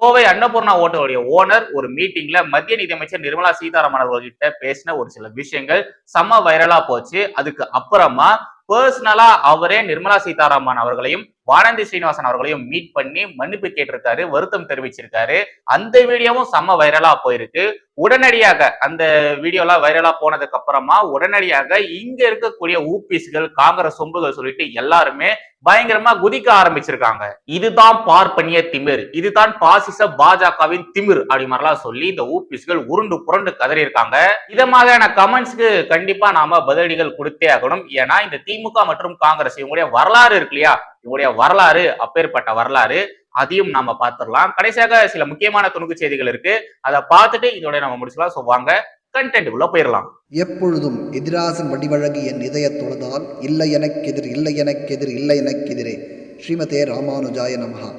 கோவை அன்னபூர்ணா ஹோட்டலுடைய ஓனர் ஒரு மீட்டிங்ல மத்திய நிதியமைச்சர் நிர்மலா சீதாராமன் அவர்கிட்ட பேசின ஒரு சில விஷயங்கள் செம்ம வைரலா போச்சு. அதுக்கு அப்புறமா பர்சனலா அவரே நிர்மலா சீதாராமன் அவர்களையும் வானந்தி ஸ்ரீனிவாசன் அவர்களையும் மீட் பண்ணி மன்னிப்பு கேட்டிருக்காரு வருத்தம் தெரிவிச்சிருக்காரு. அந்த வீடியோவும் செம்ம வைரலா போயிருக்கு. உடனடியாக அந்த வீடியோலாம் வைரலா போனதுக்கு அப்புறமா உடனடியாக இங்க இருக்கக்கூடிய ஊபிஸ்கள் காங்கிரஸ் சொம்புகள் சொல்லிட்டு எல்லாருமே பயங்கரமா குதிக்க ஆரம்பிச்சிருக்காங்க. இதுதான் பார்ப்பனிய திமிர். இதுதான் பாசிச பாஜகவின் திமிர் அப்படி மாதிரிலாம் சொல்லி இந்த ஊபிஸ்கள் உருண்டு புரண்டு கதறி இருக்காங்க இத மாதிரியான கமெண்ட்ஸ்க்கு கண்டிப்பா நாம பதிலடிகள் கொடுத்தே ஆகணும். ஏன்னா இந்த திமுக மற்றும் காங்கிரஸ் இவங்களுடைய வரலாறு இருக்கு இல்லையா? இவங்களுடைய வரலாறு அப்பேற்பட்ட வரலாறு அதையும் நாம பார்த்துடலாம். கடைசியாக சில முக்கியமான துணுக்கு செய்திகள் இருக்கு. அதை பார்த்துட்டு இதோட நம்ம முடிச்சுக்கலாம். ஸோ வாங்க கண்டென்ட்டுக்குள்ள போயிடலாம். எப்பொழுதும் எதிராசன் வடிவழகு என் இதய தொழுதால் இல்லை எனக்கெதிர் இல்லை எனக்கெதிர் இல்லை எனக்கெதிரே ஸ்ரீமதே ராமானுஜாய நமஹா.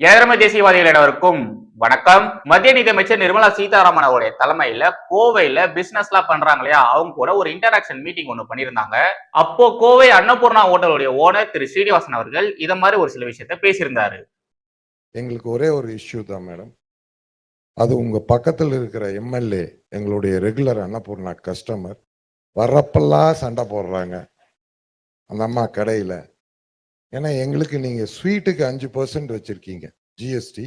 ஏழமை தேசியவாதிகள் அனைவருக்கும் வணக்கம். மத்திய நிதியமைச்சர் நிர்மலா சீதாராமன் அவருடைய தலைமையில கோவையில பிசினஸ் எல்லாம் பண்றாங்க இல்லையா? அவங்க கூட ஒரு இன்டராக்ஷன் மீட்டிங் ஒண்ணு பண்ணியிருந்தாங்க. அப்போ கோவை அன்னபூர்ணா ஹோட்டலுடைய ஓனர் திரு ஸ்ரீனிவாசன் அவர்கள் இத மாதிரி ஒரு சில விஷயத்த பேசியிருந்தாரு. எங்களுக்கு ஒரே ஒரு இஷ்யூ தான் மேடம் அது உங்க பக்கத்தில் இருக்கிற எம்எல்ஏ எங்களுடைய ரெகுலர் அன்னபூர்ணா கஸ்டமர் வர்றப்பெல்லாம் சண்டை போடுறாங்க. அந்த அம்மா கடையில். ஏன்னா எங்களுக்கு நீங்கள் ஸ்வீட்டுக்கு அஞ்சு பர்சன்ட் வச்சுருக்கீங்க ஜிஎஸ்டி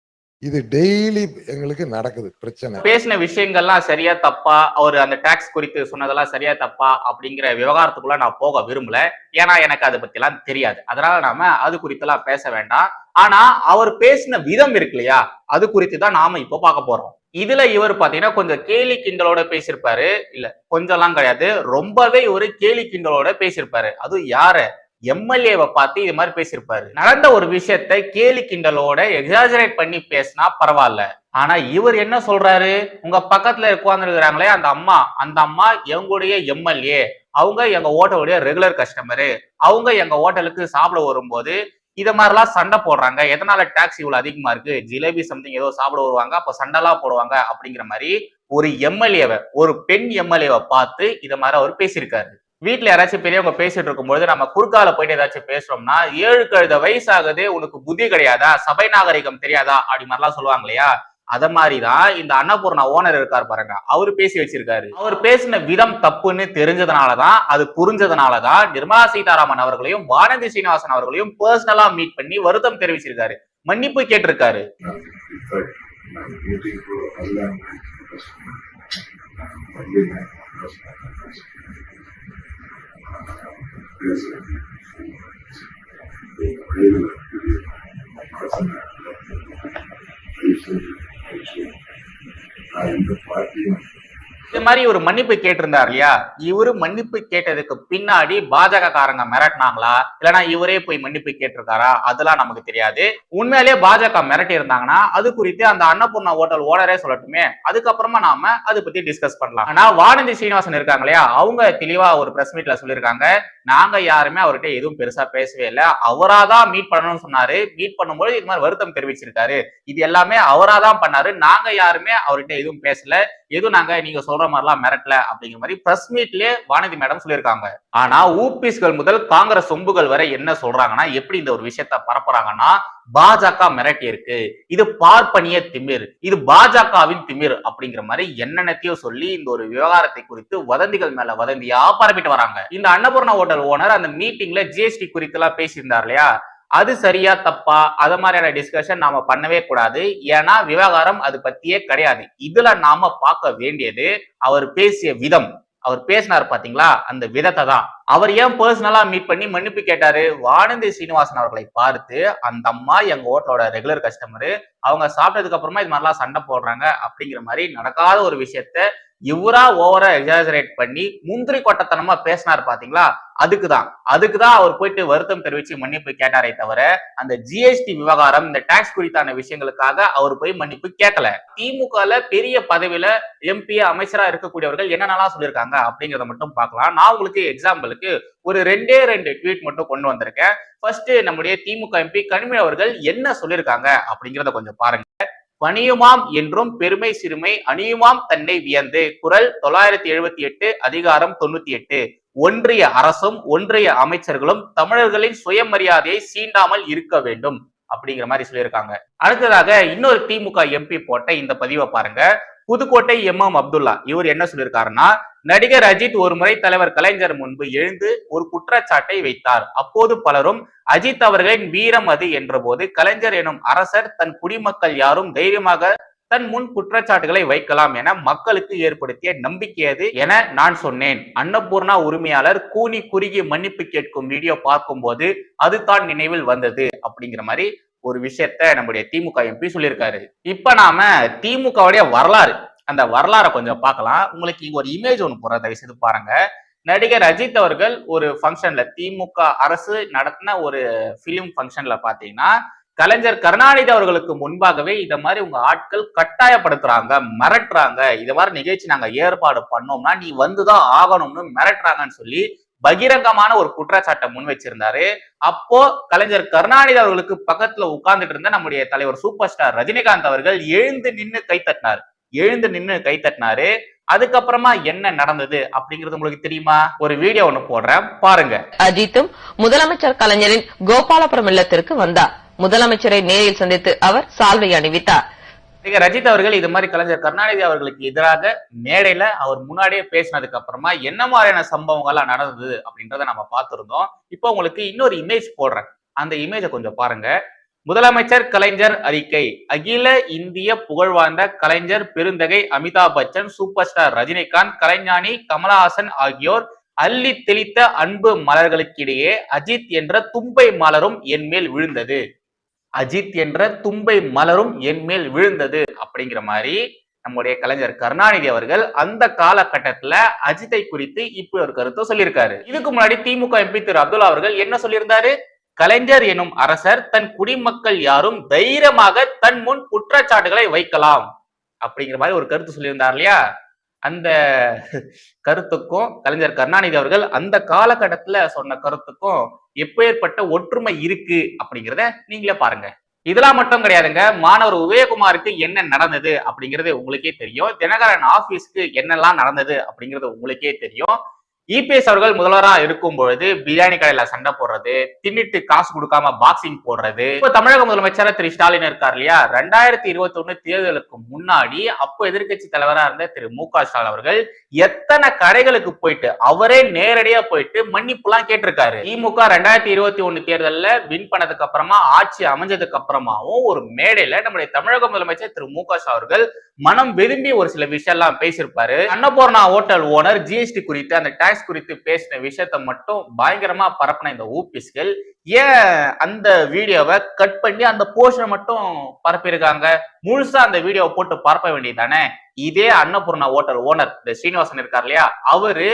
இது டெய்லி எங்களுக்கு நடக்குது பிரச்சனை. பேசின விஷயங்கள்லாம் சரியா தப்பா அவர் அந்த டாக்ஸ் குறித்து சொன்னதெல்லாம் சரியா தப்பா அப்படிங்கிற விவகாரத்துக்குள்ள நான் போக விரும்பல. ஏன்னா எனக்கு அதை பத்தி எல்லாம் தெரியாது. அதனால நாம அது குறித்தெல்லாம் பேச வேண்டாம். ஆனா அவர் பேசின விதம் இருக்கு இல்லையா? அது குறித்து தான் நாம இப்போ பார்க்க போறோம். இதுல இவர் பாத்தீங்கன்னா கொஞ்சம் கேலி கிண்டலோட பேசியிருப்பாரு. இல்ல கொஞ்சம்லாம் கிடையாது. ரொம்பவே ஒரு கேலி கிண்டலோட பேசியிருப்பாரு. அது யாரு? எம்எல்ஏவை பார்த்து இது மாதிரி பேசியிருப்பாரு. நடந்த ஒரு விஷயத்தை கேலி கிண்டலோட எக்ஸாஜரேட் பண்ணி பேசினா பரவாயில்ல. ஆனா இவர் என்ன சொல்றாரு? உங்க பக்கத்துல உட்கார்ந்துருக்கிறாங்களே அந்த அம்மா அந்த அம்மா எங்களுடைய எம்எல்ஏ அவங்க எங்க ஹோட்டலுடைய ரெகுலர் கஸ்டமரு அவங்க எங்க ஹோட்டலுக்கு சாப்பிட வரும்போது இத மாதிரிலாம் சண்டை போடுறாங்க. எதனால டாக்ஸ் இவ்வளவு அதிகமா இருக்கு? ஜிலேபி சம்திங் ஏதோ சாப்பிட வருவாங்க அப்ப சண்டைலாம் போடுவாங்க அப்படிங்கிற மாதிரி ஒரு எம்எல்ஏவை ஒரு பெண் எம்எல்ஏவை பார்த்து இத மாதிரி அவர் பேசியிருக்காரு. வீட்டில் யாராச்சும் பெரியவங்க பேசிட்டு இருக்கும்போது நம்ம குறுக்கால போயிட்டு ஏதாச்சும் பேசுறோம்னா ஏழு கழுத வயசாகுது உனக்கு புத்தி கிடையாதா சபை நாகரிகம் தெரியாதா அப்படி மாதிரிலாம் சொல்லுவாங்க இல்லையா அத மாதிரிதான் இந்த அன்னபூர்ணா ஓனர் இருக்கார் பாருங்க அவர் பேசி வச்சிருக்காரு அவர் பேசின விதம் தப்புன்னு தெரிஞ்சதுனாலதான் அது புரிஞ்சதுனாலதான் நிர்மலா சீதாராமன் அவர்களையும் வானதி சீனிவாசன் அவர்களையும் பர்சனலா மீட் பண்ணி வருத்தம் தெரிவிச்சிருக்காரு மன்னிப்பு கேட்டிருக்காரு Yes, sir. I am the party. இது மாதிரி ஒரு மன்னிப்பு கேட்டிருந்தார் இல்லையா? இவரு மன்னிப்பு கேட்டதுக்கு பின்னாடி பாஜக காரங்க மிரட்டினாங்களா? இல்லைன்னா இவரே போய் மன்னிப்பு கேட்டிருக்காரா? அதெல்லாம் நமக்கு தெரியாது. உண்மையிலேயே பாஜக மிரட்டி இருந்தாங்கன்னா அது குறித்து அந்த அன்னபூர்ணா ஹோட்டல் ஓனரே சொல்லட்டுமே. அதுக்கப்புறமா நாம அதை பத்தி டிஸ்கஸ் பண்ணலாம். ஆனா வானதி சீனிவாசன் இருக்காங்க இல்லையா? அவங்க தெளிவா ஒரு பிரஸ் மீட்ல சொல்லியிருக்காங்க. நாங்க யாருமே அவர்கிட்ட எதுவும் பெருசா பேசவே இல்லை. அவராதான் மீட் பண்ணணும்னு சொன்னாரு. மீட் பண்ணும்போது இது மாதிரி வருத்தம் தெரிவிச்சிருக்காரு. இது எல்லாமே அவராதான் பண்ணாரு. நாங்க யாருமே அவர்கிட்ட எதுவும் பேசல. எதுவும் நாங்க நீங்க சொல்ற மாதிரிலாம் மிரட்டல அப்படிங்கிற மாதிரி பிரஸ் மீட்லயே வானதி மேடம் சொல்லியிருக்காங்க. ஆனா ஊபிஸ்கள் முதல் காங்கிரஸ் சொம்புகள் வரை என்ன சொல்றாங்கன்னா எப்படி இந்த ஒரு விஷயத்த பரப்புறாங்கன்னா பாஜக மிரட்டி இருக்கு இது பார்ப்பனிய திமிர். இது பாஜகவின் திமிர் அப்படிங்கிற மாதிரி என்னென்னத்தையோ சொல்லி இந்த ஒரு விவகாரத்தை குறித்து வதந்திகள் மேல வதந்தியா பரப்பிட்டு வராங்க. இந்த அன்னபூர்ணா ஹோட்டல் ஓனர் அந்த மீட்டிங்ல ஜிஎஸ்டி குறித்து எல்லாம் பேசியிருந்தார் இல்லையா? அது சரியா தப்பா அது மாதிரியான டிஸ்கஷன் நாம பண்ணவே கூடாது. ஏன்னா விவகாரம் அது பத்தியே கிடையாது. இதுல நாம பார்க்க வேண்டியது அவர் பேசிய விதம். அவர் பேசினார் பாத்தீங்களா? அந்த விதத்தை தான். அவர் ஏன் பர்சனலா மீட் பண்ணி மன்னிப்பு கேட்டாரு? வானந்தி சீனிவாசன் அவர்களை பார்த்து அந்த அம்மா எங்க ஹோட்டலோட ரெகுலர் கஸ்டமரு அவங்க சாப்பிட்டதுக்கு அப்புறமா இது மாதிரிலாம் சண்டை போடுறாங்க. அப்படிங்கிற மாதிரி நடக்காத ஒரு விஷயத்த இவரா ஓவரா எக்ஸாஜரேட் பண்ணி முந்திரி கொட்டத்தனமா பேசினார் பாத்தீங்களா? அதுக்குதான். அதுக்குதான் அவர் போயிட்டு வருத்தம் தெரிவிச்சு மன்னிப்பு கேட்டாரே தவிர அந்த ஜிஎஸ்டி விவகாரம் இந்த டாக்ஸ் குறித்தான விஷயங்களுக்காக அவர் போய் மன்னிப்பு கேட்கல. திமுகல பெரிய பதவியில எம்பி அமைச்சரா இருக்கக்கூடியவர்கள் என்னென்னலாம் சொல்லியிருக்காங்க அப்படிங்கறத மட்டும் பார்க்கலாம். நான் உங்களுக்கு எக்ஸாம்பிளுக்கு ஒரு ரெண்டே ரெண்டு ட்வீட் மட்டும் கொண்டு வந்திருக்கேன். ஃபர்ஸ்ட் நம்முடைய திமுக எம்பி கனிமொழி அவர்கள் என்ன சொல்லியிருக்காங்க அப்படிங்கறத கொஞ்சம் பாருங்க. பணியுமாம் என்றும் பெருமை சிறுமை அணியுமாம் தன்னை வியந்து. குரல் தொள்ளாயிரத்தி எழுபத்தி எட்டு அதிகாரம் தொண்ணூத்தி எட்டு. ஒன்றிய அரசும் ஒன்றிய அமைச்சர்களும் தமிழர்களின் சுயமரியாதையை சீண்டாமல் இருக்க வேண்டும். அப்படிங்கிற மாதிரி சொல்லியிருக்காங்க. அடுத்ததாக இன்னொரு திமுக எம்பி போட்ட இந்த பதிவை பாருங்க. புதுக்கோட்டை எம்எம் அப்துல்லா. இவர் என்ன சொல்லியிருக்காருன்னா நடிகர் அஜித் ஒரு முறை தலைவர் கலைஞர் முன்பு எழுந்து ஒரு குற்றச்சாட்டை வைத்தார். அப்போது பலரும் அஜித் அவர்களின் வீரம் அது என்ற போது கலைஞர் எனும் அரசர் தன் குடிமக்கள் யாரும் தைரியமாக தன் முன் குற்றச்சாட்டுகளை வைக்கலாம் என மக்களுக்கு ஏற்படுத்திய நம்பிக்கை அது என நான் சொன்னேன். அன்னபூர்ணா உரிமையாளர் கூனி குறுகி மன்னிப்பு கேட்கும் வீடியோ பார்க்கும்போது அதுதான் நினைவில் வந்தது அப்படிங்கிற மாதிரி ஒரு விஷயத்த நம்முடைய திமுக எம்பி சொல்லியிருக்காரு. இப்ப நாம திமுகவுடைய வரலாறு அந்த வரலாறை கொஞ்சம் பார்க்கலாம். உங்களுக்கு இங்க ஒரு இமேஜ் ஒன்று போற தயவு செய்து பாருங்க. நடிகர் அஜித் அவர்கள் ஒரு ஃபங்க்ஷன்ல திமுக அரசு நடத்தின ஒரு பிலிம் ஃபங்க்ஷன்ல பாத்தீங்கன்னா கலைஞர் கருணாநிதி அவர்களுக்கு முன்பாகவே இத மாதிரி உங்க ஆட்கள் கட்டாயப்படுத்துறாங்க மிரட்டுறாங்க. இத மாதிரி நிகழ்ச்சி நாங்க ஏற்பாடு பண்ணோம்னா நீ வந்துதான் ஆகணும்னு மிரட்டுறாங்கன்னு சொல்லி பகிரங்கமான ஒரு குற்றச்சாட்டை முன் வச்சிருந்தாரு. அப்போ கலைஞர் கருணாநிதி அவர்களுக்கு பக்கத்துல உட்கார்ந்துட்டு இருந்த நம்முடைய தலைவர் சூப்பர் ஸ்டார் ரஜினிகாந்த் அவர்கள் எழுந்து நின்னு கை தட்டினார். எழுந்து நின்னு கை தட்டினாரு. அதுக்கப்புறமா என்ன நடந்தது அப்படிங்கிறது உங்களுக்கு தெரியுமா? ஒரு வீடியோ ஒண்ணு போடுறேன். பாருங்க. அஜித்தும் முதலமைச்சர் கலைஞரின் கோபாலபுரம் இல்லத்திற்கு வந்தார் முதலமைச்சரை நேரில் சந்தித்து அவர் சால்வை அணிவித்தார். நீங்க ரஜித் அவர்கள் இது மாதிரி கலைஞர் கருணாநிதி அவர்களுக்கு எதிராக மேடையில அவர் முன்னாடியே பேசினதுக்கு அப்புறமா என்ன மாதிரியான சம்பவங்கள்லாம் நடந்தது அப்படின்றத நம்ம பார்த்திருந்தோம். இப்போ உங்களுக்கு இன்னொரு இமேஜ் போடுறேன். அந்த இமேஜை கொஞ்சம் பாருங்க. முதலமைச்சர் கலைஞர் அறிக்கை. அகில இந்திய புகழ்வாய்ந்த கலைஞர் பெருந்தகை அமிதாப் பச்சன் சூப்பர் ஸ்டார் ரஜினிகாந்த் கலைஞானி கமலஹாசன் ஆகியோர் அள்ளி தெளித்த அன்பு மலர்களுக்கிடையே அஜித் என்ற தும்பை மலரும் என் மேல் விழுந்தது. அஜித் என்ற தும்பை மலரும் என் மேல் விழுந்தது அப்படிங்கிற மாதிரி நம்முடைய கலைஞர் கருணாநிதி அவர்கள் அந்த காலகட்டத்துல அஜித்தை குறித்து இப்படி ஒரு கருத்தை சொல்லியிருக்காரு. இதுக்கு முன்னாடி திமுக எம்பி திரு அப்துல்லா அவர்கள் என்ன சொல்லியிருந்தாரு? கலைஞர் எனும் அரசர் தன் குடிமக்கள் யாரும் தைரியமாக தன் முன் குற்றச்சாட்டுகளை வைக்கலாம் அப்படிங்கிற மாதிரி ஒரு கருத்து சொல்லியிருந்தார் இல்லையா? அந்த கருத்துக்கும் கலைஞர் கருணாநிதி அவர்கள் அந்த காலகட்டத்துல சொன்ன கருத்துக்கும் எப்பேற்பட்ட ஒற்றுமை இருக்கு அப்படிங்கிறத நீங்களே பாருங்க. இதெல்லாம் மட்டும் கிடையாதுங்க. மாணவர் உதயகுமாருக்கு என்ன நடந்தது அப்படிங்கிறது உங்களுக்கே தெரியும். தினகரன் ஆபீஸ்க்கு என்னெல்லாம் நடந்தது அப்படிங்கிறது உங்களுக்கே தெரியும். இபிஎஸ் அவர்கள் முதல்வரா இருக்கும் பொழுது பிரியாணி கடையில சண்டை போடுறது தின்னுட்டு காசு கொடுக்காம பாக்ஸிங் போடுறது. இப்ப தமிழக முதலமைச்சர் திரு ஸ்டாலின் இருக்கார் இல்லையா? ரெண்டாயிரத்தி இருபத்தி ஒண்ணு தேர்தலுக்கு முன்னாடி அப்போ எதிர்க்கட்சி தலைவரா இருந்த திரு மு க ஸ்டாலின் அவர்கள் எத்தனை கடைகளுக்கு போயிட்டு அவரே நேரடியா போயிட்டு மன்னிப்பு எல்லாம் கேட்டிருக்காரு. திமுக ரெண்டாயிரத்தி இருபத்தி ஒண்ணு தேர்தலில் வின் பண்ணதுக்கு அப்புறமா ஆட்சி அமைஞ்சதுக்கு அப்புறமாவும் ஒரு மேடையில நம்முடைய தமிழக முதலமைச்சர் திரு மு க ஸ்டாலின் அவர்கள் மனம் விரும்பி ஒரு சில விஷயம்லாம் பேசியிருப்பாரு. அன்னபூர்ணா ஹோட்டல் ஓனர் ஜிஎஸ்டி குறித்து அந்த டாக்ஸ் குறித்து பேசின விஷயத்த மட்டும் பயங்கரமா பரப்பின இந்த ஊபிஸ்கள். ஏன் அந்த வீடியோவை கட் பண்ணி அந்த போர்ஷனை மட்டும் பரப்பியிருக்காங்க? முழுசா அந்த வீடியோவை போட்டு பரப்ப வேண்டியதானே இதே அன்னபூர்ணா ஹோட்டல் ஓனர் இந்த ஸ்ரீனிவாசன் இருக்கார் இல்லையா? அவரு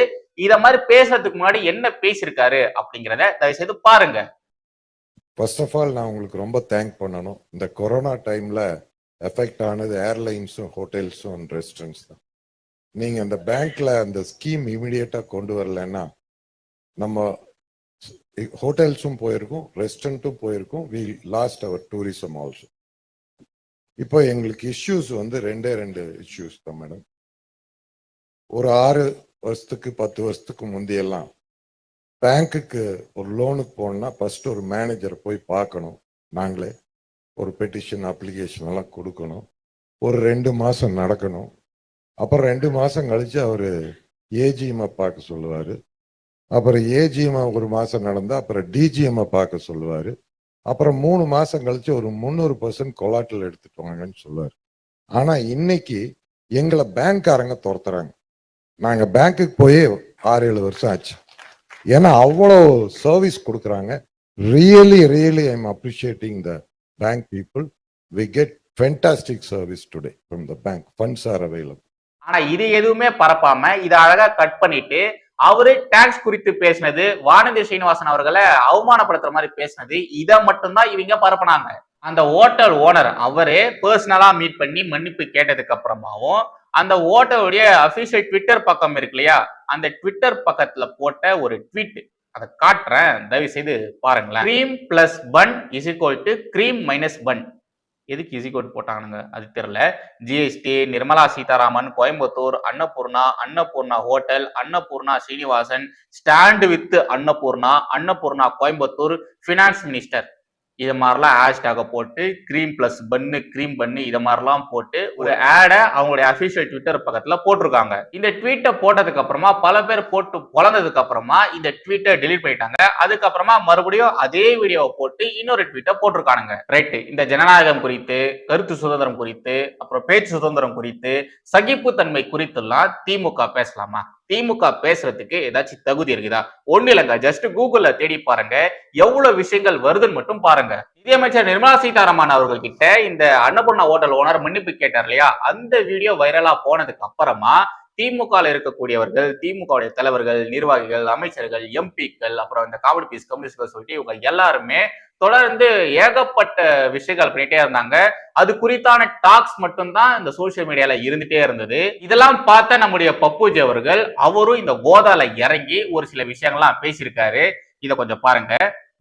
இத மாதிரி பேசுறதுக்கு முன்னாடி என்ன பேசியிருக்காரு அப்படிங்கிறத தயவு செய்து பாருங்க. ஃபர்ஸ்ட் ஆஃப் ஆல் நான் உங்களுக்கு ரொம்ப தேங்க் பண்ணணும். இந்த கொரோனா டைம்ல எஃபெக்ட் ஆனது ஏர்லைன்ஸும் ஹோட்டல்ஸும் அண்ட் ரெஸ்டாரண்ட்ஸ் தான். நீங்கள் அந்த பேங்க்ல அந்த ஸ்கீம் இமீடியட்டாக கொண்டு வரலன்னா நம்ம ஹோட்டல்ஸும் போயிருக்கும் ரெஸ்டாரண்ட்டும் போயிருக்கும் we lost our tourism also இப்போ எங்களுக்கு இஷ்யூஸ் வந்து ரெண்டே ரெண்டு இஷ்யூஸ் தான் மேடம் ஒரு ஆறு வருஷத்துக்கு பத்து வருஷத்துக்கு முந்தையெல்லாம் பேங்க்குக்கு ஒரு லோனுக்கு போகணுன்னா ஃபர்ஸ்ட் ஒரு மேனேஜரை போய் பார்க்கணும் நாங்களே. ஒரு பெட்டிஷன் அப்ளிகேஷன் எல்லாம் கொடுக்கணும். ஒரு ரெண்டு மாதம் நடக்கணும். அப்புறம் ரெண்டு மாதம் கழித்து அவர் ஏஜிஎம்ஐ பார்க்க சொல்லுவார். அப்புறம் ஏஜிஎம்ஐ ஒரு மாதம் நடந்தால் அப்புறம் டிஜிஎம்ஐ பார்க்க சொல்லுவார். அப்புறம் மூணு மாதம் கழித்து ஒரு முந்நூறு பர்சன்ட் கொலாட்டில் எடுத்துட்டு வாங்கன்னு சொல்லுவார். ஆனால் இன்னைக்கு எங்களை பேங்க்காரங்க துரத்துறாங்க. நாங்கள் பேங்க்குக்கு போய் ஆறு ஏழு வருஷம் ஆச்சு. ஏன்னா அவ்வளோ சர்வீஸ் கொடுக்குறாங்க. Really really I am appreciating the bank people we get Fantastic service today from the bank. Funds are available. ஆனா இது எதுவுமே பரப்பாம இதை அழகா கட் பண்ணிட்டு அவரு டாக்ஸ் குறித்து பேசினது வானதி ஸ்ரீனிவாசன் அவர்களை அவமானப்படுத்துற மாதிரி பேசினது இதை மட்டும்தான் இவங்க பரப்புனாங்க அந்த ஹோட்டல் ஓனர் அவரே பர்சனலா மீட் பண்ணி மன்னிப்பு கேட்டதுக்கு அப்புறமாவும் அந்த ஓட்டருடைய அபிஷியல் ட்விட்டர் பக்கம் இருக்கு இல்லையா அந்த ட்விட்டர் பக்கத்துல போட்ட ஒரு ட்வீட் அதை காட்டுறேன். தயவு செய்து பாருங்களேன். Cream plus bun is equal to cream minus bun எதுக்கு இசி கோட் போட்டானுங்க? அது தெரியல. GST Nirmala Sitharaman Coimbatore Annapoorna Annapoorna hotel Annapoorna Srinivasan stand with Annapoorna Annapoorna Coimbatore finance minister இது மாதிரிலாம் ஹேஷ்டாக போட்டு க்ரீம் பிளஸ் பன்னு க்ரீம் பண்ணு இதை மாதிரிலாம் போட்டு ஒரு ஆடை அவங்களுடைய அஃபிஷியல் ட்விட்டர் பக்கத்தில் போட்டிருக்காங்க. இந்த ட்வீட்டை போட்டதுக்கு அப்புறமா பல பேர் போட்டு பொழந்ததுக்கு அப்புறமா இந்த ட்வீட்டை டெலீட் பண்ணிட்டாங்க. அதுக்கப்புறமா மறுபடியும் அதே வீடியோவை போட்டு இன்னொரு ட்வீட்டை போட்டிருக்கானுங்க. ரைட்டு இந்த ஜனநாயகம் குறித்து கருத்து சுதந்திரம் குறித்து அப்புறம் பேச்சு சுதந்திரம் குறித்து சகிப்புத்தன்மை குறித்துலாம் திமுக பேசலாமா? திமுக பேசுறதுக்கு ஏதாச்சும் தகுதி இருக்குதா? ஒண்ணு இல்லைங்க. ஜஸ்ட் கூகுள்ல தேடி பாருங்க. எவ்வளவு விஷயங்கள் வருதுன்னு மட்டும் பாருங்க. நிதியமைச்சர் நிர்மலா சீதாராமன் அவர்கள் கிட்ட இந்த அன்னபூர்ணா ஹோட்டல் ஓனர் மன்னிப்பு கேட்டார் இல்லையா? அந்த வீடியோ வைரலா போனதுக்கு அப்புறமா திமுக இருக்கக்கூடியவர்கள் திமுக தலைவர்கள் நிர்வாகிகள் அமைச்சர்கள் எம்பிக்கள் அப்புறம் இந்த காமெடி பீஸ் கம்யூனிஸ்ட்கள் சொல்லிட்டு இவங்க எல்லாருமே தொடர்ந்து ஏகப்பட்ட விஷயங்கள் பண்ணிட்டே இருந்தாங்க. அது குறித்தான டாக்ஸ் மட்டும்தான் இந்த சோசியல் மீடியால இருந்துட்டே இருந்தது. இதெல்லாம் பார்த்த நம்முடைய பப்புஜி அவர்கள் அவரும் இந்த கோதால இறங்கி ஒரு சில விஷயங்கள்லாம் பேசியிருக்காரு. இதை கொஞ்சம் பாருங்க.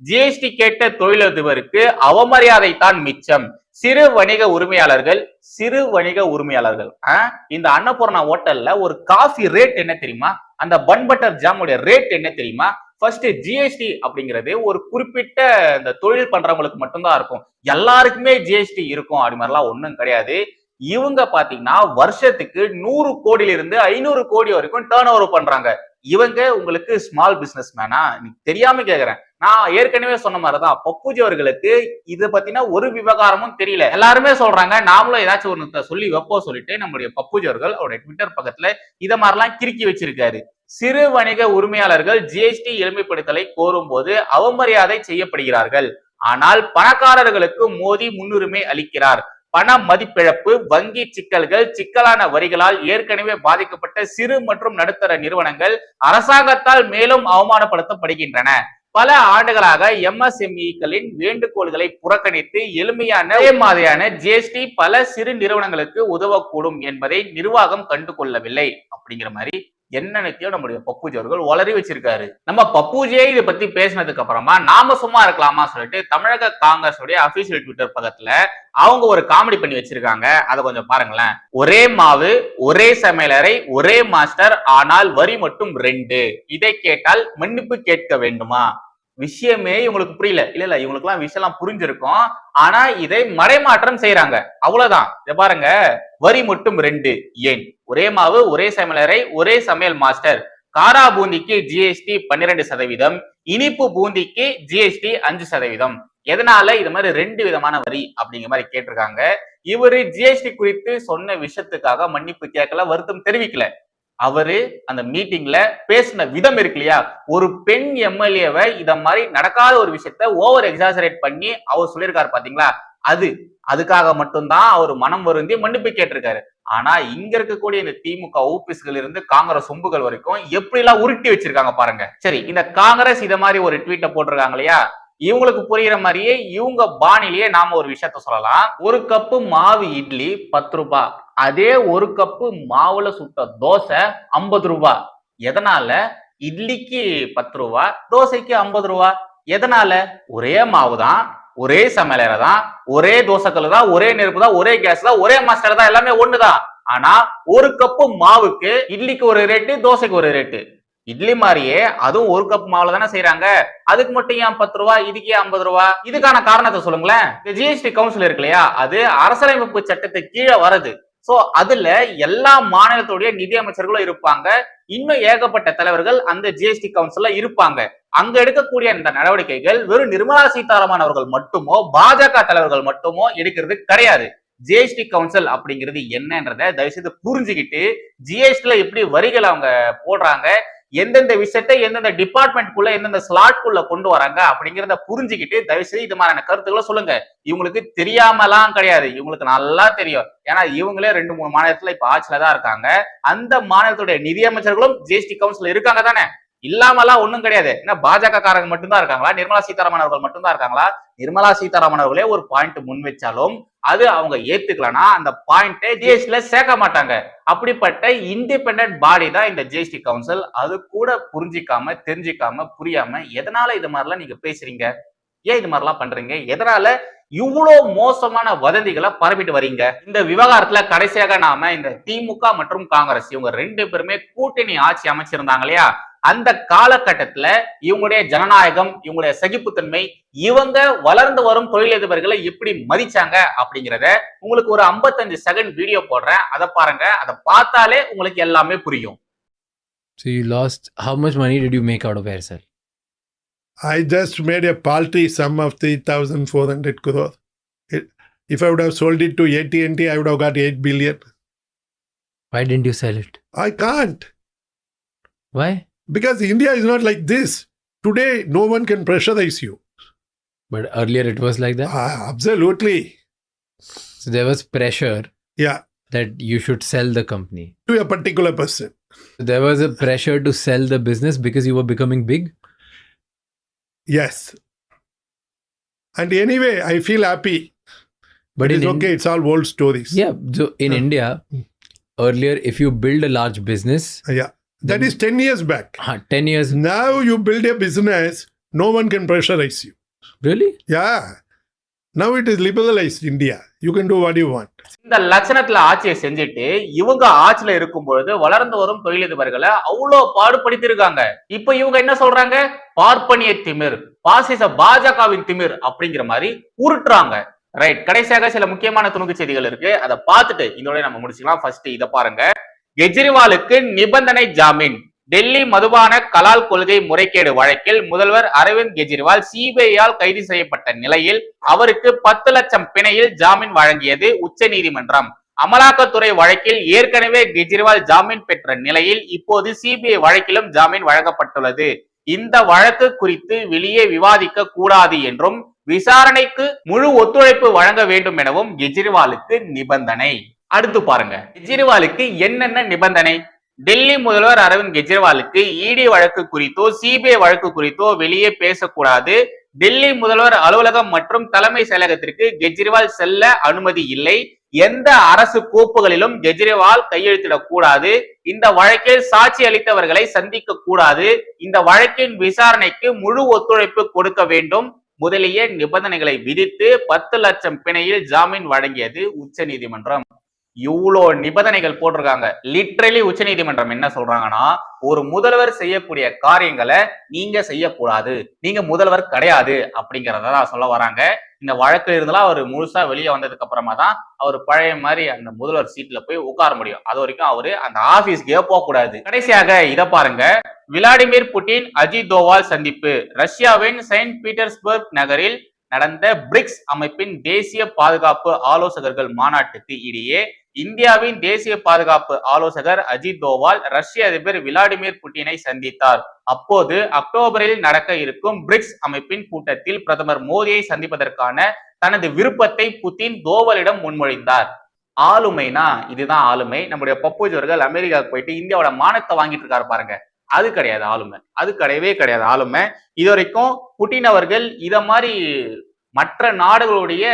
ஜிஎஸ்டி கேட்ட தொழிலதிபருக்கு அவமரியாதை தான் மிச்சம். சிறு வணிக உரிமையாளர்கள் சிறு வணிக உரிமையாளர்கள். ஆ? இந்த அன்னபூர்ணா ஹோட்டல்ல ஒரு காஃபி ரேட் என்ன தெரியுமா? அந்த பன் பட்டர் ஜாமுடைய ரேட் என்ன தெரியுமா? ஃபர்ஸ்ட் ஜிஎஸ்டி அப்படிங்கிறது ஒரு குறிப்பிட்ட இந்த தொழில் பண்றவங்களுக்கு மட்டும்தான் இருக்கும். எல்லாருக்குமே ஜிஎஸ்டி இருக்கும் அப்படி மாதிரிலாம் ஒன்றும் கிடையாது. இவங்க பாத்தீங்கன்னா வருஷத்துக்கு நூறு கோடியிலிருந்து ஐநூறு கோடி வரைக்கும் டேர்ன் ஓவர் பண்றாங்க. இவங்க உங்களுக்கு ஸ்மால் பிசினஸ் மேனா எனக்கு தெரியாம கேக்குறேன். நான் ஏற்கனவே சொன்ன மாதிரிதான். பப்புஜி அவர்களுக்கு இதை பத்தினா ஒரு விவகாரமும் தெரியல. எல்லாருமே சொல்றாங்க. நாமளும் ஏதாச்சும் ஒன்று சொல்லி வைப்போம் சொல்லிட்டு நம்முடைய பப்புஜி அவர்கள் அவருடைய ட்விட்டர் பக்கத்துல இதை மாதிரிலாம் கிறுக்கி வச்சிருக்காரு. சிறு வணிக உரிமையாளர்கள் ஜிஎஸ்டி எளிமைப்படுத்தலை கோரும் போது அவமரியாதை செய்யப்படுகிறார்கள். ஆனால் பணக்காரர்களுக்கு மோடி முன்னுரிமை அளிக்கிறார். பண மதிப்பிழப்பு வங்கி சிக்கல்கள் சிக்கலான வரிகளால் ஏற்கனவே பாதிக்கப்பட்ட சிறு மற்றும் நடுத்தர நிறுவனங்கள் அரசாங்கத்தால் மேலும் அவமானப்படுத்தப்படுகின்றன. பல ஆண்டுகளாக எம்எஸ்எம்இக்களின் வேண்டுகோள்களை புறக்கணித்து எளிமையான மாதிரியான ஜிஎஸ்டி பல சிறு நிறுவனங்களுக்கு உதவக்கூடும் என்பதை நிர்வாகம் கண்டுகொள்ளவில்லை. அப்படிங்கிற மாதிரி என்னென்னத்தையோ நம்முடைய பப்புஜி அவர்கள் வளரி வச்சிருக்காரு. நம்ம பப்புஜியே இதை பத்தி பேசினதுக்கு அப்புறமா நாம சும்மா இருக்கலாமா சொல்லிட்டு தமிழக காங்கிரஸ் உடைய அபிஷியல் ட்விட்டர் பக்கத்துல அவங்க ஒரு காமெடி பண்ணி வச்சிருக்காங்க. அதை கொஞ்சம் பாருங்களேன். ஒரே மாவு ஒரே சமையலறை ஒரே மாஸ்டர் ஆனால் வரி மட்டும் ரெண்டு. இதை கேட்டால் மன்னிப்பு கேட்க வேண்டுமா? விஷயமே இவங்களுக்கு புரியல. இல்ல இல்ல இவங்களுக்கு எல்லாம் விஷயம் எல்லாம் புரிஞ்சிருக்கும். ஆனா இதை மறைமாற்றம் செய்யறாங்க அவ்வளவுதான். இதை பாருங்க. வரி மட்டும் ரெண்டு. ஏன்? ஒரே மாவு ஒரே சமையலறை ஒரே சமையல் மாஸ்டர். காரா பூந்திக்கு ஜிஎஸ்டி பன்னிரெண்டு சதவீதம். இனிப்பு பூந்திக்கு ஜிஎஸ்டி அஞ்சு சதவீதம். எதனால இது மாதிரி ரெண்டு விதமான வரி அப்படிங்கிற மாதிரி கேட்டிருக்காங்க. இவரு ஜிஎஸ்டி குறித்து சொன்ன விஷயத்துக்காக மன்னிப்பு கேட்கல வருத்தம் தெரிவிக்கல. அவரு அந்த மீட்டிங்ல பேசின விதம் இருக்கு இல்லையா? ஒரு பெண் எம்எல்ஏவை இத மாதிரி நடக்காத ஒரு விஷயத்த ஓவர் எக்ஸாசரேட் பண்ணி அவர் சொல்லியிருக்காரு பாத்தீங்களா? அது. அதுக்காக மட்டும்தான் அவர் மனம் வருந்தி மன்னிப்பு கேட்டிருக்காரு. ஆனா இங்க இருக்கக்கூடிய இந்த திமுக ஓபிஸ்கள் இருந்து காங்கிரஸ் சொம்புகள் வரைக்கும் எப்படி எல்லாம் உருட்டி வச்சிருக்காங்க பாருங்க. சரி இந்த காங்கிரஸ் இத மாதிரி ஒரு ட்வீட்டை போட்டிருக்காங்க இல்லையா? இவங்களுக்கு புரியுற மாதிரியே இவங்க பாணிலேயே நாம ஒரு விஷயத்த சொல்லலாம். ஒரு கப்பு மாவு இட்லி பத்து ரூபாய் அதே ஒரு கப்பு மாவுல சுட்ட தோசை ஐம்பது ரூபாய் எதனால? இட்லிக்கு பத்து ரூபா தோசைக்கு ஐம்பது ரூபா. எதனால? ஒரே மாவு தான் ஒரே சமையலறை தான் ஒரே தோசைக்கல் தான் ஒரே நெருப்பு தான் ஒரே கேஸ் தான் ஒரே மாஸ்டர் தான் எல்லாமே ஒண்ணுதான். ஆனா ஒரு கப்பு மாவுக்கு இட்லிக்கு ஒரு ரேட்டு தோசைக்கு ஒரு ரேட்டு இட்லி மாதிரியே அதுவும் ஒரு கப் மாவுல தானே செய்யறாங்க அதுக்கு மட்டும் ஏன் பத்து ரூபா இதுக்கே ஐம்பது ரூபா? இதுக்கான காரணத்தை சொல்லுங்களேன். இந்த ஜிஎஸ்டி கவுன்சில் இருக்கு இல்லையா? அது அரசியலமைப்பு சட்டத்தை கீழே வருது சோ அதுல எல்லா மாநிலத்துடைய நிதி அமைச்சர்களும் இருப்பாங்க. இன்னும் ஏகப்பட்ட தலைவர்கள் அந்த ஜிஎஸ்டி கவுன்சில்ல இருப்பாங்க. அங்க எடுக்கக்கூடிய இந்த நடவடிக்கைகள் வெறும் நிர்மலா சீதாராமன் அவர்கள் மட்டுமோ பாஜக தலைவர்கள் மட்டுமோ எடுக்கிறது கிடையாது. ஜிஎஸ்டி கவுன்சில் அப்படிங்கிறது என்னன்றத தயவுசெய்து புரிஞ்சுக்கிட்டு ஜிஎஸ்டில எப்படி வரிகள் அவங்க போடுறாங்க எந்தெந்த விஷயத்தை எந்தெந்த டிபார்ட்மெண்ட்குள்ள எந்தெந்த ஸ்லாட்குள்ள கொண்டு வராங்க அப்படிங்கிறத புரிஞ்சுக்கிட்டு தயவு செய்து இது மாதிரியான கருத்துக்களை சொல்லுங்க. இவங்களுக்கு தெரியாமலாம் கிடையாது. இவங்களுக்கு நல்லா தெரியும். ஏன்னா இவங்களே ரெண்டு மூணு மாநிலத்துல இப்ப ஆட்சியில தான் இருக்காங்க. அந்த மாநிலத்துடைய நிதியமைச்சர்களும் ஜிஎஸ்டி கவுன்சில் இருக்காங்க தானே? இல்லாமலாம் ஒண்ணும் கிடையாது. என்ன பாஜக காரங்க மட்டும்தான் இருக்காங்களா? நிர்மலா சீதாராமன் அவர்கள் மட்டும்தான் இருக்காங்களா? நிர்மலா சீதாராமன் அவர்களே ஒரு பாயிண்ட் முன் வச்சாலும் அது அவங்க ஏத்துக்கலனா அந்த பாயிண்டே ஜிஎஸ்டில சேர்க்க மாட்டாங்க. அப்படிப்பட்ட இண்டிபெண்டன்ட் பாடி தான் இந்த ஜிஎஸ்டி கவுன்சில் அது கூட புரிஞ்சிக்காம தெரிஞ்சிக்காம புரியாம எதனால இது மாதிரிலாம் நீங்க பேசுறீங்க? ஏன் இது மாதிரிலாம் பண்றீங்க? எதனால இவ்வளோ மோசமான வதந்திகளை பரப்பிட்டு வரீங்க? இந்த விவகாரத்துல கடைசியாக நாம இந்த திமுக மற்றும் காங்கிரஸ் இவங்க ரெண்டு பேருமே கூட்டணி ஆட்சி அமைச்சிருந்தாங்க இல்லையா? அந்த காலகட்டத்துல இவங்களுடைய ஜனநாயகம் இவங்களுடைய சகிப்புத்தன்மை இவங்க வளர்ந்து வரும் தொழிலதிபர்களை எப்படி மதிச்சாங்க அப்படிங்கிறத உங்களுக்கு ஒரு 55 செகண்ட் வீடியோ போடுறேன் அதை பாருங்க அதை பார்த்தாலே உங்களுக்கு எல்லாமே புரியும் So you lost. How much money did you make out of Aircel? I just made a paltry sum of 3,400 crore. It, if I would have sold it to AT&T, I would have got 8 billion. Why didn't you sell it? I can't Why? Because India is not like this. Today, no one can pressurize you. But earlier it was like that. Ah, absolutely. So there was pressure Yeah, that you should sell the company. to a particular person. There was a pressure to sell the business because you were becoming big. Yes. And anyway, I feel happy. But it's okay. It's all old stories. yeah, so in Uh, India, earlier if you build a large business, Yeah. That is 10 years back. huh, ten years Now you build a business, no one can pressurize you. really. Yeah. Now it is liberalized India. You can do what you want. இந்த லட்சணத்துல ஆட்சியை செஞ்சுட்டு இவங்க ஆட்சியில இருக்கும் பொழுது வளர்ந்து வரும் தொழிலதிபர்களை அவ்வளோ பாடுபடுத்திருக்காங்க இப்ப இவங்க என்ன சொல்றாங்க பார்ப்பனிய திமிர் பாசிச பாஜகவின் திமிர் அப்படிங்கிற மாதிரி உருட்டுறாங்க ரைட் கடைசியாக சில முக்கியமான துணுக்கு செய்திகள் இருக்கு அதை பார்த்துட்டு இதோட நம்ம முடிச்சுக்கலாம் ஃபர்ஸ்ட் இதை பாருங்க கெஜ்ரிவாலுக்கு நிபந்தனை ஜாமீன். டெல்லி மதுபான கலால் கொள்கை முறைகேடு வழக்கில் முதல்வர் அரவிந்த் கெஜ்ரிவால் சிபிஐயால் கைது செய்யப்பட்ட நிலையில் அவருக்கு பத்து லட்சம் பிணையில் ஜாமீன் வழங்கியது உச்சநீதிமன்றம் அமலாக்கத்துறை வழக்கில் ஏற்கனவே கெஜ்ரிவால் ஜாமீன் பெற்ற நிலையில் இப்போது சிபிஐ வழக்கிலும் ஜாமீன் வழங்கப்பட்டுள்ளது. இந்த வழக்கு குறித்து வெளியே விவாதிக்க கூடாது என்றும் விசாரணைக்கு முழு ஒத்துழைப்பு வழங்க வேண்டும் எனவும் கெஜ்ரிவாலுக்கு நிபந்தனை. அடுத்து பாருங்க. கெஜ்ரிவாலுக்கு என்னென்ன நிபந்தனை? டெல்லி முதல்வர் அரவிந்த் கெஜ்ரிவாலுக்கு இடி வழக்கு குறித்தோ சிபிஐ வழக்கு குறித்தோ வெளியே பேசக்கூடாது. டெல்லி முதல்வர் அலுவலகம் மற்றும் தலைமை செயலகத்திற்கு கெஜ்ரிவால் செல்ல அனுமதி இல்லை. எந்த அரசு கோப்புகளிலும் கெஜ்ரிவால் கையெழுத்திடக் கூடாது இந்த வழக்கில் சாட்சி அளித்தவர்களை சந்திக்க கூடாது இந்த வழக்கின் விசாரணைக்கு முழு ஒத்துழைப்பு கொடுக்க வேண்டும். முதலிய நிபந்தனைகளை விதித்து பத்து லட்சம் பிணையில் ஜாமீன் வழங்கியது உச்சநீதிமன்றம். இவ்வளோ நிபந்தனைகள் போட்டிருக்காங்க. லிட்ரலி உச்சநீதிமன்றம் என்ன சொல்றாங்கன்னா ஒரு முதல்வர் செய்யக்கூடிய காரியங்களை நீங்க செய்யக்கூடாது. நீங்க முதல்வர் கிடையாது அப்படிங்கிறத தான் சொல்ல வராங்க. இந்த வழக்குல இருந்தெல்லாம் அவர் முழுசா வெளியே வந்ததுக்கு அப்புறமா தான் அவர் பழைய மாதிரி அந்த முதல்வர் சீட்ல போய் உட்கார முடியும். அது வரைக்கும் அவரு அந்த ஆபீஸ்க்கே போக கூடாது. கடைசியாக இதை பாருங்க. விளாடிமிர் புட்டின் அஜித் தோவால் சந்திப்பு. ரஷ்யாவின் செயின்ட் பீட்டர்ஸ்பர்க் நகரில் நடந்த பிரிக்ஸ் அமைப்பின் தேசிய பாதுகாப்பு ஆலோசகர்கள் மாநாட்டுக்கு இடையே இந்தியாவின் தேசிய பாதுகாப்பு ஆலோசகர் அஜித் தோவால் ரஷ்ய அதிபர் விளாடிமிர் புட்டினை சந்தித்தார். அப்போது அக்டோபரில் நடக்க இருக்கும் பிரிக்ஸ் அமைப்பின் கூட்டத்தில் பிரதமர் மோடியை சந்திப்பதற்கான தனது விருப்பத்தை புட்டின் தோவலிடம் முன்மொழிந்தார். ஆளுமைனா இதுதான் ஆளுமை. நம்முடைய பப்பூஜ் அவர்கள் அமெரிக்காவுக்கு போயிட்டு இந்தியாவோட மானத்தை வாங்கிட்டு இருக்காரு பாருங்க. அது கிடையாது ஆளுமை. அது கிடையவே கிடையாது ஆளுமை. இது வரைக்கும் புட்டின் அவர்கள் இத மாதிரி மற்ற நாடுகளுடைய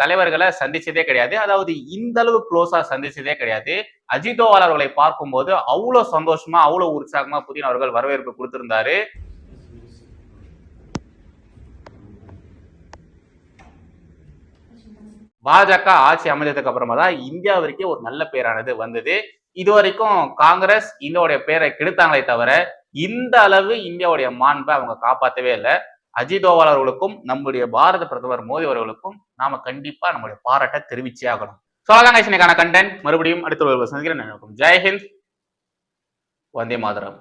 தலைவர்களை சந்திச்சதே கிடையாது. அதாவது இந்த அளவு க்ளோஸா சந்திச்சதே கிடையாது. அஜித் தோவால் அவர்களை பார்க்கும்போது அவ்வளோ சந்தோஷமா அவ்வளோ உற்சாகமா புதின் அவர்கள் வரவேற்பு கொடுத்திருந்தாரு. பாஜக ஆட்சி அமைந்ததுக்கு அப்புறமா தான் இந்தியாவிற்கே ஒரு நல்ல பேரானது வந்தது. இது வரைக்கும் காங்கிரஸ் இந்தியாவுடைய பேரை கெடுத்தாங்களே தவிர இந்த அளவு இந்தியாவுடைய மாண்பை அவங்க காப்பாற்றவே இல்லை. அஜித் தோவால் அவர்களுக்கும் நம்முடைய பாரத பிரதமர் மோடி அவர்களுக்கும் நாம கண்டிப்பா நம்முடைய பாராட்டை தெரிவிச்சே ஆகணும். ஸோ கண்டென்ட் மறுபடியும் அடுத்த ஒரு சந்திக்கிறேன். ஜெய்ஹிந்த் வந்தே மாதரம்.